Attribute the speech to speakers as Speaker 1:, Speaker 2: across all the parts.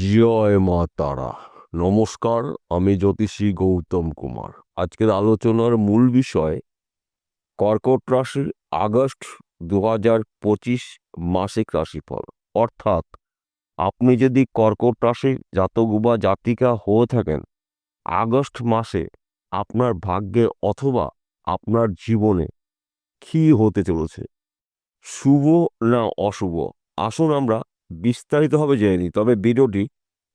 Speaker 1: জয় মা তারা নমস্কার, আমি জ্যোতিষী গৌতম কুমার। আজকের আলোচনার মূল বিষয়, কর্কট রাশির আগস্ট দু হাজার পঁচিশ মাসিক রাশিফল। অর্থাৎ, আপনি যদি কর্কট রাশির জাতক বা জাতিকা হয়ে থাকেন, আগস্ট মাসে আপনার ভাগ্যে অথবা আপনার জীবনে কী হতে চলেছে? শুভ না অশুভ? আসুন আমরা বিস্তারিতভাবে জেনে নিই। তবে ভিডিওটি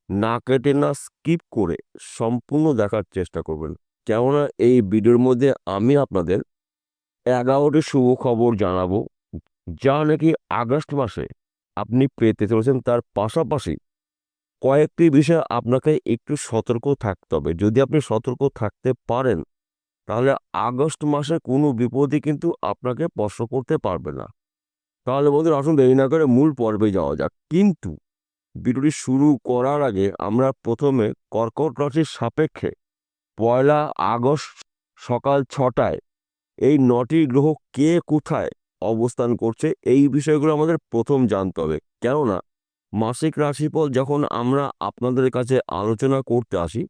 Speaker 1: না কেটে না স্কিপ করে সম্পূর্ণ দেখার চেষ্টা করবেন। কেননা এই ভিডিওর মধ্যে আমি আপনাদের এগারোটি শুভ খবর জানাব, যা নাকি আগস্ট মাসে আপনি পেতে চলেছেন। তার পাশাপাশি কয়েকটি বিষয়ে আপনাকে একটু সতর্ক থাকতে হবে। যদি আপনি সতর্ক থাকতে পারেন, তাহলে আগস্ট মাসে কোনো বিপদই কিন্তু আপনাকে স্পর্শ করতে পারবে না। তাহলে বন্ধুরা আসুন দেরি না করে মূল পর্বে যাওয়া যাক। কিন্তু ভিডিওটি শুরু করার আগে আমরা প্রথমে কর্কট রাশির সাপেক্ষে পয়লা আগস্ট সকাল ছটায় এই নটি গ্রহ কে কোথায় অবস্থান করছে এই বিষয়গুলো আমাদের প্রথম জানতে হবে। কেননা মাসিক রাশিফল যখন আমরা আপনাদের কাছে আলোচনা করতে আসি,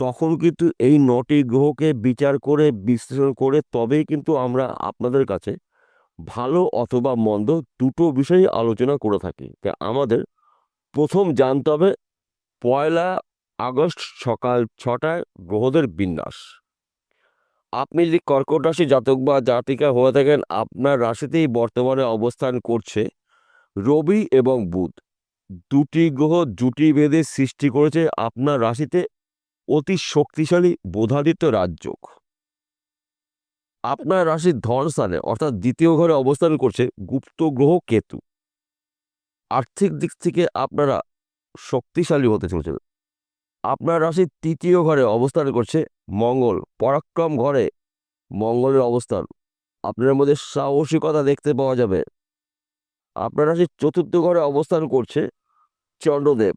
Speaker 1: তখন কিন্তু এই নটি গ্রহকে বিচার করে বিশ্লেষণ করে তবেই কিন্তু আমরা আপনাদের কাছে ভালো অথবা মন্দ দুটো বিষয়ে আলোচনা করে থাকি। আমাদের প্রথম জানতে হবে পয়লা আগস্ট সকাল ছটায় গ্রহদের বিন্যাস। আপনি যদি কর্কট রাশি জাতক বা জাতিকা হয়ে থাকেন, আপনার রাশিতেই বর্তমানে অবস্থান করছে রবি এবং বুধ। দুটি গ্রহ জুটি বেঁধে সৃষ্টি করেছে আপনার রাশিতে অতি শক্তিশালী বোধাদিত্য রাজযোগ। আপনার রাশির ধন স্থানে, অর্থাৎ দ্বিতীয় ঘরে অবস্থান করছে গুপ্ত গ্রহ কেতু। আর্থিক দিক থেকে আপনারা শক্তিশালী হতে চলেছেন। আপনার রাশির তৃতীয় ঘরে অবস্থান করছে মঙ্গল। পরাক্রম ঘরে মঙ্গলের অবস্থান। আপনার মধ্যে সাহসিকতা দেখতে পাওয়া যাবে। আপনার রাশির চতুর্থ ঘরে অবস্থান করছে চন্দ্রদেব।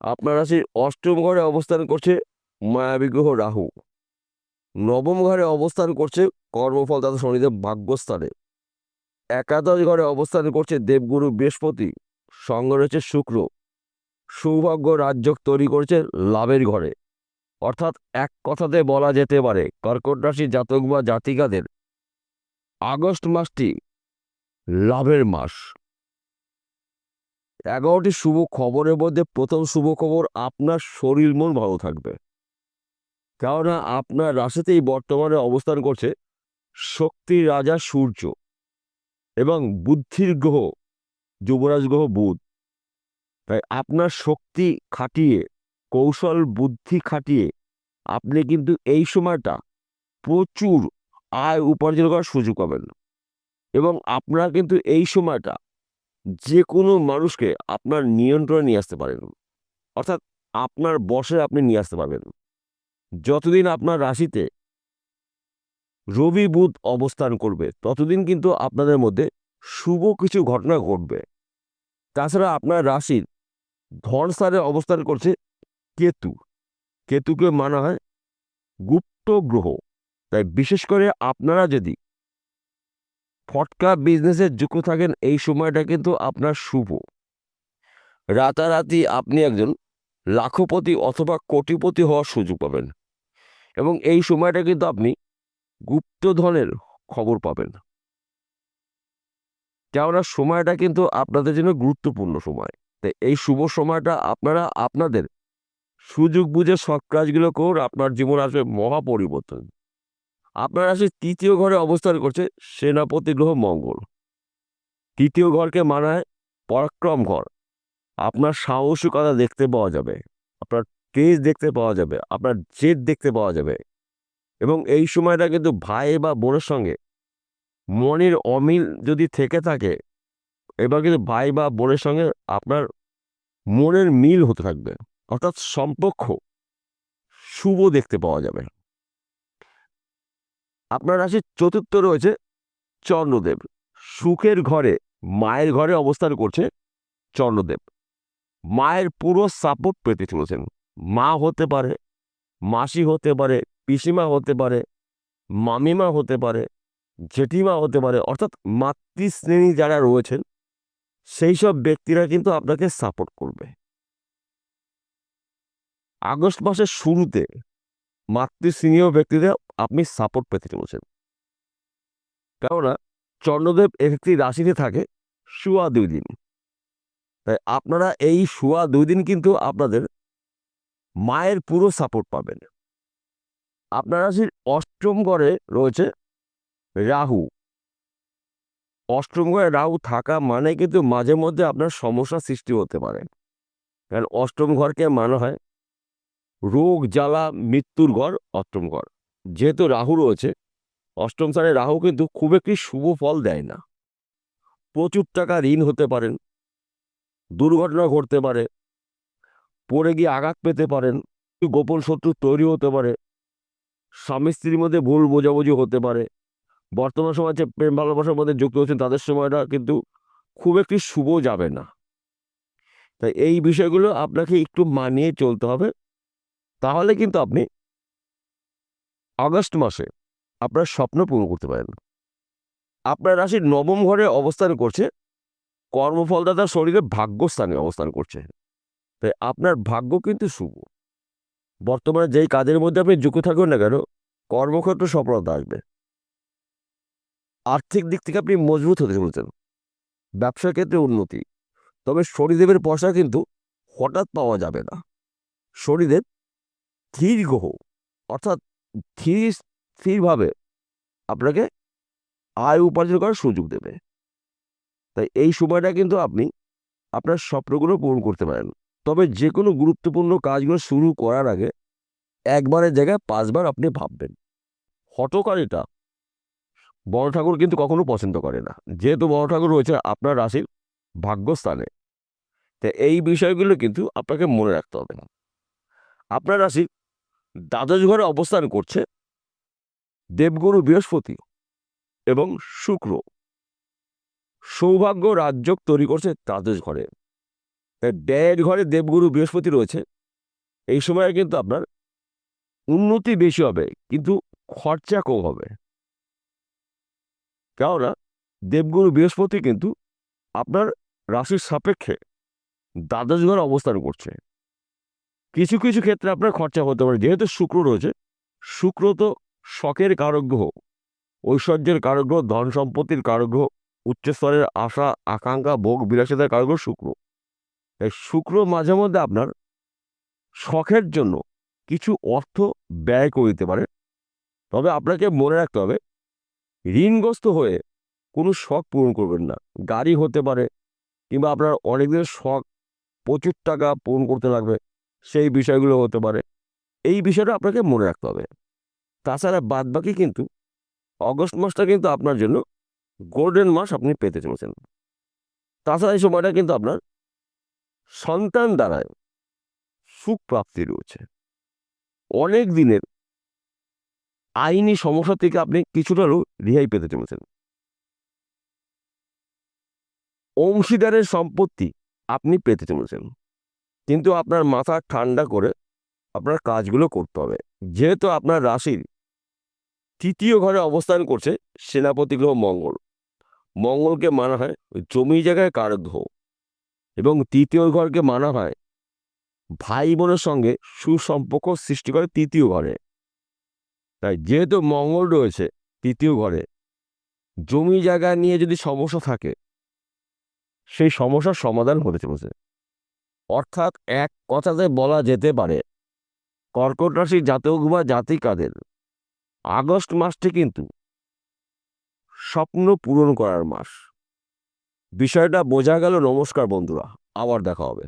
Speaker 1: আপনার রাশির অষ্টম ঘরে অবস্থান করছে মায়াবী গ্রহ রাহু। নবম ঘরে অবস্থান করছে কর্মফল দাতা শনিদেব ভাগ্যস্থানে। একাদশ ঘরে অবস্থান করছে দেবগুরু বৃহস্পতি, সঙ্গে রয়েছে শুক্র। সৌভাগ্য রাজ্য তৈরি করছে লাভের ঘরে। অর্থাৎ এক কথাতে বলা যেতে পারে, কর্কট রাশি জাতক বা জাতিকাদের আগস্ট মাসটি লাভের মাস। এগারোটি শুভ খবরের মধ্যে প্রথম শুভ খবর, আপনার শরীর মন ভালো থাকবে। কেননা আপনার রাশিতেই বর্তমানে অবস্থান করছে শক্তির রাজা সূর্য এবং বুদ্ধির গ্রহ, যুবরাজ গ্রহ বুধ। তাই আপনার শক্তি খাটিয়ে, কৌশল, বুদ্ধি খাটিয়ে আপনি কিন্তু এই সময়টা প্রচুর আয় উপার্জন করার সুযোগ পাবেন। এবং আপনারা কিন্তু এই সময়টা যে কোনো মানুষকে আপনার নিয়ন্ত্রণে নিয়ে আসতে পারেন। অর্থাৎ আপনার বসে আপনি নিয়ে আসতে পারবেন। যতদিন আপনার রাশিতে রবি বুধ অবস্থান করবে, ততদিন কিন্তু আপনাদের মধ্যে শুভ কিছু ঘটনা ঘটবে। তাছাড়া আপনার রাশির ধন স্থানে অবস্থান করছে কেতু। কেতুকে মানা হয় গুপ্ত গ্রহ। তাই বিশেষ করে আপনারা যদি ফটকা বিজনেসে যুক্ত থাকেন, এই সময়টা কিন্তু আপনার শুভ। রাতারাতি আপনি একজন লাখপতি অথবা কোটিপতি হওয়ার সুযোগ পাবেন। এবং এই সময়টা কিন্তু আপনি গুপ্তধনের খবর পাবেন। কেননা সময়টা কিন্তু আপনাদের জন্য গুরুত্বপূর্ণ সময়। তাই এই শুভ সময়টা আপনারা আপনাদের সুযোগ বুঝে সৎ কাজগুলো করুন, আপনার জীবন আসবে মহা পরিবর্তন আপনার আসে তৃতীয় ঘরে অবস্থান করছে সেনাপতি গ্রহ মঙ্গল। তৃতীয় ঘরকে মানায় পরাক্রম ঘর। আপনার সাহসিকতা দেখতে পাওয়া যাবে। আপনার তেজ দেখতে পাওয়া যাবে, আপনার জেদ দেখতে পাওয়া যাবে। এবং এই সময়টা কিন্তু ভাই বা বোনের সঙ্গে, মনের অমিল যদি থেকে থাকে, এবার কিন্তু ভাই বা বোনের সঙ্গে আপনার মনের মিল হতে থাকবে। অর্থাৎ সম্পর্ক শুভ দেখতে পাওয়া যাবে। আপনার রাশির চতুর্থ রয়েছে চন্দ্রদেব। সুখের ঘরে, মায়ের ঘরে অবস্থান করছে চন্দ্রদেব। মায়ের পুরো সাপোর্ট পেতে চলেছেন। মা হতে পারে, মাসি হতে পারে, পিসিমা হতে পারে, মামিমা হতে পারে, জেঠিমা হতে পারে, অর্থাৎ মাতৃশ্রেণী যারা রয়েছেন, সেই সব ব্যক্তিরা কিন্তু আপনাকে সাপোর্ট করবে। আগস্ট মাসের শুরুতে মাতৃস্নেহীয় ব্যক্তিদের আপনি সাপোর্ট পেতে চলেছেন। কেননা চন্দ্রদেব একটি রাশিতে থাকে শুয়া দুই দিন। তাই আপনারা এই শুয়া দুই দিন কিন্তু আপনাদের মায়ের পুরো সাপোর্ট পাবেন। আপনার রাশির অষ্টম ঘরে রয়েছে রাহু। অষ্টম ঘরে রাহু থাকা মানে কিন্তু মাঝে মধ্যে আপনার সমস্যা সৃষ্টি হতে পারে। কারণ অষ্টম ঘরকে মানা হয় রোগ, জ্বালা, মৃত্যুর ঘর, অষ্টম ঘর। যেহেতু রাহু রয়েছে, অষ্টম স্থানে রাহু কিন্তু খুব একটি শুভ ফল দেয় না। প্রচুর টাকা ঋণ হতে পারেন দুর্ঘটনা ঘটতে পারে পড়ে গিয়ে আঘাত পেতে পারেন গোপন শত্রু তৈরি হতে পারে, স্বামী স্ত্রীর মধ্যে ভুল বোঝাবুঝি হতে পারে। বর্তমান সমাজে প্রেম ভালোবাসার মধ্যে যুক্ত হচ্ছেন তাদের সময়টা কিন্তু খুব একটি শুভ যাবে না। তাই এই বিষয়গুলো আপনাকে একটু মানিয়ে চলতে হবে। তাহলে কিন্তু আপনি আগস্ট মাসে আপনার স্বপ্ন পূরণ করতে পারেন। আপনার রাশির নবম ঘরে অবস্থান করছে, কর্মফলদাতার শরীরে ভাগ্যস্থানে অবস্থান করছে। তাই আপনার ভাগ্য কিন্তু শুভ। বর্তমানে যেই কাজের মধ্যে আপনি যুক্ত থাকুন না কেন, কর্মক্ষেত্রে সফলতা আসবে। আর্থিক দিক থেকে আপনি মজবুত হতে চলেছেন। ব্যবসার ক্ষেত্রে উন্নতি, তবে শনিদেবের পয়সা কিন্তু হঠাৎ পাওয়া যাবে না। শনিদেব ধীর গ্রহ, অর্থাৎ ধীর স্থিরভাবে আপনাকে আয় উপার্জন করার সুযোগ দেবে। তাই এই সময়টা কিন্তু আপনি আপনার স্বপ্নগুলো পূরণ করতে পারেন। তবে যে কোনো গুরুত্বপূর্ণ কাজগুলো শুরু করার আগে একবারের জায়গায় পাঁচবার আপনি ভাববেন। হটকারিতা বড় ঠাকুর কিন্তু কখনো পছন্দ করে না। যেহেতু বড় ঠাকুর রয়েছে আপনার রাশির ভাগ্যস্থানে। তো এই বিষয়গুলো কিন্তু আপনাকে মনে রাখতে হবে। না আপনার রাশি দ্বাদশ ঘরে অবস্থান করছে দেবগুরু বৃহস্পতি এবং শুক্র। সৌভাগ্য রাজ্যক তৈরি করছে দ্বাদশ ঘরে। ড্যাড ঘরে দেবগুরু বৃহস্পতি রয়েছে, এই সময়ে কিন্তু আপনার উন্নতি বেশি হবে, কিন্তু খরচা কম হবে। কেননা দেবগুরু বৃহস্পতি কিন্তু আপনার রাশির সাপেক্ষে দ্বাদশ ঘরে অবস্থান করছে। কিছু কিছু ক্ষেত্রে আপনার খরচা হতে পারে, যেহেতু শুক্র রয়েছে, শুক্র তো শখের কারক গ্রহ, ঐশ্বর্যের কারক গ্রহ ধন সম্পত্তির কারক গ্রহ উচ্চস্তরের আশা, আকাঙ্ক্ষা, ভোগ, বিলাসিতার কারক গ্রহ শুক্র। শুক্র মাঝে মধ্যে আপনার শখের জন্য কিছু অর্থ ব্যয় করে দিতে পারে। তবে আপনাকে মনে রাখতে হবে, ঋণগ্রস্ত হয়ে কোনো শখ পূরণ করবেন না। গাড়ি হতে পারে কিংবা আপনার অনেক দিনের শখ প্রচুর টাকা পূরণ করতে লাগবে, সেই বিষয়গুলো হতে পারে। এই বিষয়টা আপনাকে মনে রাখতে হবে। তাছাড়া বাদবাকি কিন্তু অগস্ট মাসটা কিন্তু আপনার জন্য গোল্ডেন মাস আপনি পেতে চলেছেন। তাছাড়া এই সময়টা কিন্তু আপনার সন্তান দ্বারায় সুখ প্রাপ্তি রয়েছে। অনেক দিনের আইনি সমস্যা থেকে আপনি কিছুটা রেহাই পেতে চলেছেন। অংশীদারের সম্পত্তি আপনি পেতে চলেছেন। কিন্তু আপনার মাথা ঠান্ডা করে আপনার কাজগুলো করতে হবে। যেহেতু আপনার রাশির তৃতীয় ঘরে অবস্থান করছে সেনাপতি গ্রহ মঙ্গল। মঙ্গলকে মানা হয় জমি জায়গায় কারক গ্রহ এবং তৃতীয় ঘরকে মানা হয়। ভাই বোনের সঙ্গে সুসম্পর্ক সৃষ্টি করে তৃতীয় ঘরে। তাই যেহেতু মঙ্গল রয়েছে তৃতীয় ঘরে, জমি জায়গা নিয়ে যদি সমস্যা থাকে, সেই সমস্যার সমাধান হতে চলেছে। অর্থাৎ এক কথাতে বলা যেতে পারে, কর্কট রাশির জাতক বা জাতিকাদের, আগস্ট মাসটি কিন্তু স্বপ্ন পূরণ করার মাস। বিষয়টা বোঝা গেল নমস্কার বন্ধুরা আবার দেখা হবে।